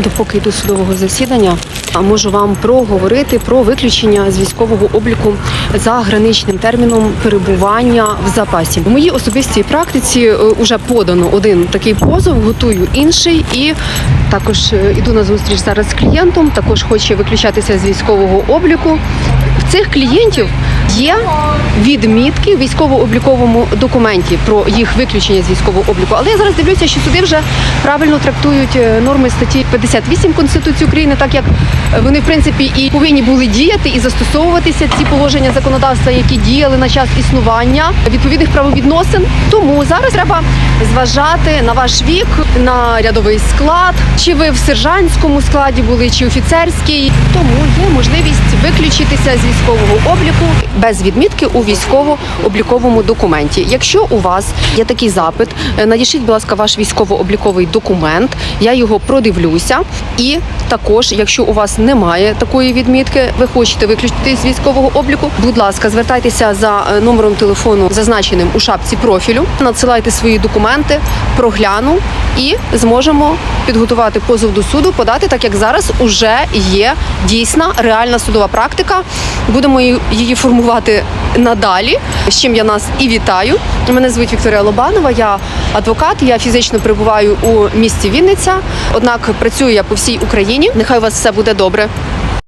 допоки йду судового засідання, можу вам проговорити про виключення з військового обліку за граничним терміном перебування в запасі. У моїй особистій практиці вже подано один такий позов, готую інший і також е, іду на зустріч зараз з клієнтом. Також хоче виключатися з військового обліку. В цих клієнтів є відмітки в військово-обліковому документі про їх виключення з військового обліку. Але я зараз дивлюся, що суди вже правильно трактують е, норми статті 58 Конституції України, так як вони в принципі і повинні були діяти і застосовуватися ці положення законодавства, які діяли на час існування відповідних правовідносин. Тому зараз треба зважати на ваш вік, на рядовий склад, чи ви в сержантському складі були, чи офіцерський. Тому є можливість виключитися з військового обліку без відмітки у військово-обліковому документі. Якщо у вас є такий запит, е, надішліть, будь ласка, ваш військово-обліковий документ. Я його продивлюся. І також, якщо у вас немає такої відмітки, ви хочете виключити з військового обліку. Будь ласка, звертайтеся за е, номером телефону, зазначеним у шапці профілю. Надсилайте свої документи, прогляну і зможемо підготувати позов до суду, подати, так як зараз уже є дійсна реальна судова практика. Будемо її формувати надалі. З чим я нас і вітаю. Мене звуть Вікторія Лобанова. Я адвокат. Я фізично перебуваю у місті Вінниця. Однак працюю я по всій Україні. Нехай у вас все буде добре.